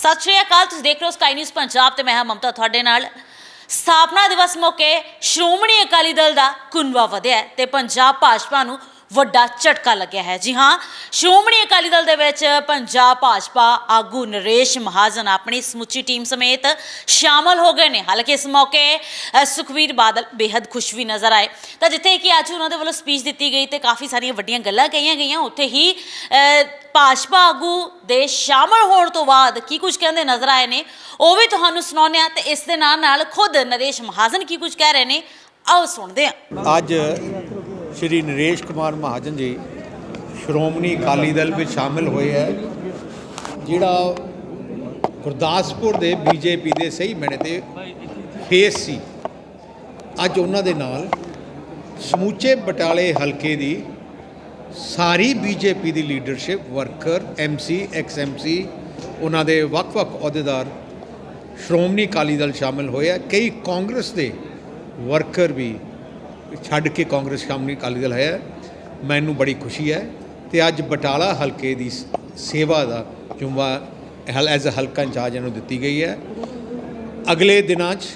ਸਤਿ ਸ਼੍ਰੀ ਅਕਾਲ, ਤੁਸੀਂ ਦੇਖ ਰਹੇ ਹੋ ਸਕਾਈ ਨਿਊਜ਼ ਪੰਜਾਬ ਤੇ ਮੈਂ ਹਾਂ ਮਮਤਾ ਤੁਹਾਡੇ ਨਾਲ। ਸਥਾਪਨਾ ਦਿਵਸ ਮੌਕੇ ਸ਼੍ਰੋਮਣੀ ਅਕਾਲੀ ਦਲ ਦਾ ਕੁਨਵਾ ਵਧਿਆ ਹੈ ਤੇ ਪੰਜਾਬ ਭਾਜਪਾ ਨੂੰ ਵੱਡਾ ਝਟਕਾ ਲੱਗਿਆ ਹੈ। ਜੀ ਹਾਂ ਸ਼੍ਰੋਮਣੀ ਅਕਾਲੀ ਦਲ ਦੇ ਵਿੱਚ ਪੰਜਾਬ ਭਾਜਪਾ ਆਗੂ ਨਰੇਸ਼ ਮਹਾਜਨ ਆਪਣੀ ਸਮੁੱਚੀ ਟੀਮ ਸਮੇਤ ਸ਼ਾਮਲ ਹੋ ਗਏ ਨੇ। ਹਾਲਾਂਕਿ ਇਸ ਮੌਕੇ ਅ, ਸੁਖਬੀਰ ਬਾਦਲ ਬੇहद ਖੁਸ਼ ਵੀ ਨਜ਼ਰ ਆਏ। ਤਾਂ ਜਿੱਥੇ ਕਿ ਅੱਜ ਉਹਨਾਂ ਦੇ ਵੱਲੋਂ ਸਪੀਚ ਦਿੱਤੀ ਗਈ ਤੇ ਕਾਫੀ ਸਾਰੀਆਂ ਵੱਡੀਆਂ ਗੱਲਾਂ ਕਹੀਆਂ ਗਈਆਂ ਉੱਥੇ ਹੀ ਭਾਜਪਾ ਆਗੂ ਦੇ ਸ਼ਾਮਲ ਹੋਣ ਤੋਂ ਬਾਅਦ ਕੀ ਕੁਝ ਕਹਿੰਦੇ ਨਜ਼ਰ ਆਏ ਨੇ ਉਹ ਵੀ ਤੁਹਾਨੂੰ ਸੁਣਾਉਂਦੇ ਆ ਤੇ ਇਸ ਦੇ ਨਾਲ ਨਾਲ ਖੁਦ ਨਰੇਸ਼ ਮਹਾਜਨ ਕੀ ਕੁਝ ਕਹਿ ਰਹੇ ਨੇ ਆਓ ਸੁਣਦੇ ਹਾਂ। ਅੱਜ ਸ਼੍ਰੀ ਨਰੇਸ਼ ਕੁਮਾਰ ਮਹਾਜਨ ਜੀ ਸ਼੍ਰੋਮਣੀ ਅਕਾਲੀ ਦਲ ਵਿੱਚ ਸ਼ਾਮਿਲ ਹੋਏ ਹੈ, ਜਿਹੜਾ ਗੁਰਦਾਸਪੁਰ ਦੇ ਬੀਜੇਪੀ ਦੇ ਸਹੀ ਮੈਨੇ ਤੇ ਫੇਸ ਸੀ। ਅੱਜ ਉਹਨਾਂ ਦੇ ਨਾਲ ਸਮੂਚੇ ਬਟਾਲੇ ਹਲਕੇ ਦੀ ਸਾਰੀ ਬੀਜੇਪੀ ਦੀ leadership worker MC ex MC ਉਹਨਾਂ ਦੇ ਵੱਖ-ਵੱਖ ਅਹੁਦੇਦਾਰ ਸ਼੍ਰੋਮਣੀ ਅਕਾਲੀ ਦਲ ਸ਼ਾਮਿਲ ਹੋਏ ਆ ਕਈ ਕਾਂਗਰਸ ਦੇ ਵਰਕਰ ਵੀ ਛੱਡ ਕੇ ਕਾਂਗਰਸ ਸ਼੍ਰੋਮਣੀ ਅਕਾਲੀ ਦਲ ਹੈ। ਮੈਨੂੰ ਬੜੀ ਖੁਸ਼ੀ ਹੈ ਤੇ ਅੱਜ ਬਟਾਲਾ ਹਲਕੇ ਦੀ ਸੇਵਾ ਦਾ ਜੁਮਾ, ਹਲ, ਐਜ਼ ਅ ਹਲਕਾ ਇੰਚਾਰਜ ਇਹਨੂੰ ਦਿੱਤੀ ਗਈ ਹੈ। ਅਗਲੇ ਦਿਨਾਂ 'ਚ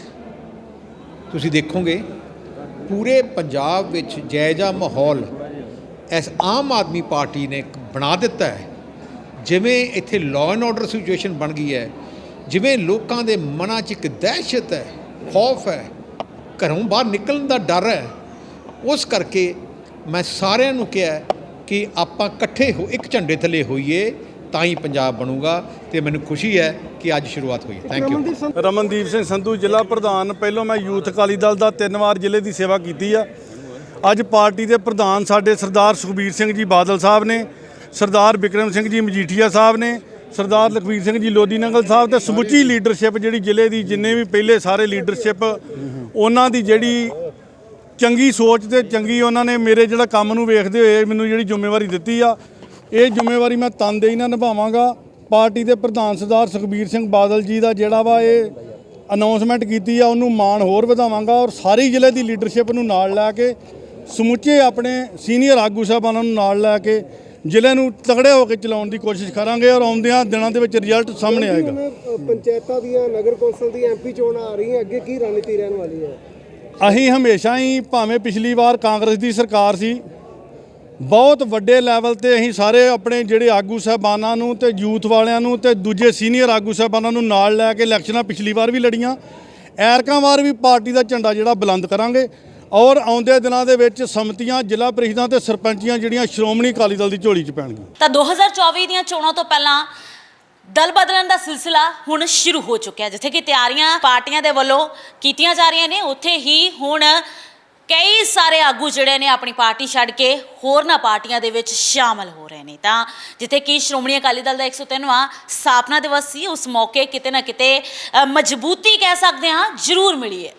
ਤੁਸੀਂ ਦੇਖੋਗੇ, ਪੂਰੇ ਪੰਜਾਬ ਵਿੱਚ ਜਾਇਜ਼ਾ ਮਾਹੌਲ ਇਸ ਆਮ ਆਦਮੀ ਪਾਰਟੀ ਨੇ ਬਣਾ ਦਿੱਤਾ ਹੈ। ਜਿਵੇਂ ਇੱਥੇ ਲਾਅ ਐਂਡ ਆਰਡਰ ਸਿਚੁਏਸ਼ਨ ਬਣ ਗਈ ਹੈ, ਜਿਵੇਂ ਲੋਕਾਂ ਦੇ ਮਨਾਂ 'ਚ ਇੱਕ ਦਹਿਸ਼ਤ ਹੈ, ਖੌਫ ਹੈ, ਘਰੋਂ ਬਾਹਰ ਨਿਕਲਣ ਦਾ ਡਰ ਹੈ। ਉਸ ਕਰਕੇ ਮੈਂ ਸਾਰਿਆਂ ਨੂੰ ਕਿਹਾ ਕਿ ਆਪਾਂ ਇਕੱਠੇ ਹੋ ਇੱਕ ਝੰਡੇ ਥੱਲੇ ਹੋਈਏ ਤਾਂ ਹੀ ਪੰਜਾਬ ਬਣੂਗਾ ਤੇ ਮੈਨੂੰ ਖੁਸ਼ੀ ਹੈ ਕਿ ਅੱਜ ਸ਼ੁਰੂਆਤ ਹੋਈ ਥੈਂਕ ਯੂ ਰਮਨਦੀਪ ਸਿੰਘ ਸੰਧੂ ਜ਼ਿਲ੍ਹਾ ਪ੍ਰਧਾਨ ਪਹਿਲੋਂ ਮੈਂ ਯੂਥ ਅਕਾਲੀ ਦਲ ਦਾ ਤਿੰਨ ਵਾਰ ਜ਼ਿਲ੍ਹੇ ਦੀ ਸੇਵਾ ਕੀਤੀ ਆ। ਅੱਜ ਪਾਰਟੀ ਦੇ ਪ੍ਰਧਾਨ ਸਾਡੇ ਸਰਦਾਰ ਸੁਖਬੀਰ ਸਿੰਘ ਜੀ ਬਾਦਲ ਸਾਹਿਬ ਨੇ ਸਰਦਾਰ ਵਿਕਰਮ ਸਿੰਘ ਜੀ ਮਜੀਠੀਆ ਸਾਹਿਬ ਨੇ ਸਰਦਾਰ ਲਖਵੀਰ ਸਿੰਘ ਜੀ ਲੋਦੀ ਨੰਗਲ ਸਾਹਿਬ ਤੇ ਸਮੁੱਚੀ ਲੀਡਰਸ਼ਿਪ ਜਿਹੜੀ ਜ਼ਿਲ੍ਹੇ ਦੀ ਜਿੰਨੇ ਵੀ ਪਹਿਲੇ ਸਾਰੇ ਲੀਡਰਸ਼ਿਪ ਉਹਨਾਂ ਦੀ ਜਿਹੜੀ ਚੰਗੀ ਸੋਚ ਤੇ ਚੰਗੀ ਉਹਨਾਂ ਨੇ ਮੇਰੇ ਜਿਹੜਾ ਕੰਮ ਨੂੰ ਵੇਖਦੇ ਹੋਏ ਮੈਨੂੰ ਜਿਹੜੀ ਜ਼ਿੰਮੇਵਾਰੀ ਦਿੱਤੀ ਆ, ਇਹ ਜ਼ਿੰਮੇਵਾਰੀ ਮੈਂ ਤਨਦੇਹੀ ਨਾਲ ਨਿਭਾਵਾਂਗਾ। ਪਾਰਟੀ ਦੇ ਪ੍ਰਧਾਨ ਸਰਦਾਰ ਸੁਖਬੀਰ ਸਿੰਘ ਬਾਦਲ ਜੀ ਦਾ ਜਿਹੜਾ ਵਾ ਇਹ ਅਨਾਉਂਸਮੈਂਟ ਕੀਤੀ ਆ, ਉਹਨੂੰ ਮਾਣ ਹੋਰ ਵਧਾਵਾਂਗਾ ਔਰ ਸਾਰੀ ਜ਼ਿਲ੍ਹੇ ਦੀ ਲੀਡਰਸ਼ਿਪ ਨੂੰ ਨਾਲ ਲੈ ਕੇ, ਸਮੁੱਚੇ ਆਪਣੇ ਸੀਨੀਅਰ ਆਗੂ ਸਾਹਿਬਾਨਾਂ ਨੂੰ ਨਾਲ ਲੈ ਕੇ, ਜ਼ਿਲ੍ਹੇ ਨੂੰ ਤਗੜੇ ਹੋ ਕੇ ਚਲਾਉਣ ਦੀ ਕੋਸ਼ਿਸ਼ ਕਰਾਂਗੇ ਔਰ ਆਉਂਦਿਆਂ ਦਿਨਾਂ ਦੇ ਵਿੱਚ ਰਿਜ਼ਲਟ ਸਾਹਮਣੇ ਆਏਗਾ। ਪੰਚਾਇਤਾਂ ਦੀਆਂ, ਨਗਰ ਕੌਂਸਲ ਦੀ ਐਮਪੀ ਚੋਣਾਂ ਆ ਰਹੀਆਂ, ਅੱਗੇ ਕੀ ਰਣਨੀਤੀ ਰਹਿਣ ਵਾਲੀ ਹੈ? ਅਸੀਂ ਹਮੇਸ਼ਾ ਹੀ ਭਾਵੇਂ ਪਿਛਲੀ ਵਾਰ ਕਾਂਗਰਸ ਦੀ ਸਰਕਾਰ ਸੀ, ਬਹੁਤ ਵੱਡੇ ਲੈਵਲ ਤੇ ਅਸੀਂ ਸਾਰੇ ਆਪਣੇ ਜਿਹੜੇ ਆਗੂ ਸਾਹਿਬਾਨਾਂ ਨੂੰ ਤੇ ਯੂਥ ਵਾਲਿਆਂ ਨੂੰ ਤੇ ਦੂਜੇ ਸੀਨੀਅਰ ਆਗੂ ਸਾਹਿਬਾਨਾਂ ਨੂੰ ਨਾਲ ਲੈ ਕੇ ਇਲੈਕਸ਼ਨਾਂ ਪਿਛਲੀ ਵਾਰ ਵੀ ਲੜੀਆਂ। ਐਰਕਾਂ ਵਾਰ ਵੀ ਪਾਰਟੀ ਦਾ ਝੰਡਾ ਜਿਹੜਾ ਬੁਲੰਦ ਕਰਾਂਗੇ ਔਰ ਆਉਂਦੇ ਦਿਨਾਂ ਦੇ ਵਿੱਚ ਸਮਤੀਆਂ, ਜ਼ਿਲ੍ਹਾ ਪ੍ਰੀਸ਼ਦਾਂ ਤੇ ਸਰਪੰਚੀਆਂ ਜਿਹੜੀਆਂ ਸ਼੍ਰੋਮਣੀ ਅਕਾਲੀ ਦਲ ਦੀ ਝੋਲੀ 'ਚ ਪੈਣਗੀਆਂ। ਤਾਂ 2024 ਦੀਆਂ ਚੋਣਾਂ ਤੋਂ ਪਹਿਲਾਂ ਦਲ ਬਦਲਣ ਦਾ ਸਿਲਸਿਲਾ ਹੁਣ ਸ਼ੁਰੂ ਹੋ ਚੁੱਕਿਆ ਜਿੱਥੇ ਕਿ ਤਿਆਰੀਆਂ ਪਾਰਟੀਆਂ ਦੇ ਵੱਲੋਂ ਕੀਤੀਆਂ ਜਾ ਰਹੀਆਂ ਨੇ, ਉੱਥੇ ਹੀ ਹੁਣ ਕਈ ਸਾਰੇ ਆਗੂ ਜਿਹੜੇ ਨੇ ਆਪਣੀ ਪਾਰਟੀ ਛੱਡ ਕੇ ਹੋਰਨਾਂ ਪਾਰਟੀਆਂ ਦੇ ਵਿੱਚ ਸ਼ਾਮਲ ਹੋ ਰਹੇ ਨੇ। ਤਾਂ ਜਿੱਥੇ ਕਿ ਸ਼੍ਰੋਮਣੀ ਅਕਾਲੀ ਦਲ ਦਾ 103ਵਾਂ ਸਥਾਪਨਾ ਦਿਵਸ ਸੀ, ਉਸ ਮੌਕੇ ਕਿਤੇ ਨਾ ਕਿਤੇ ਮਜ਼ਬੂਤੀ ਕਹਿ ਸਕਦੇ ਹਾਂ, ਜ਼ਰੂਰ ਮਿਲੀ ਹੈ।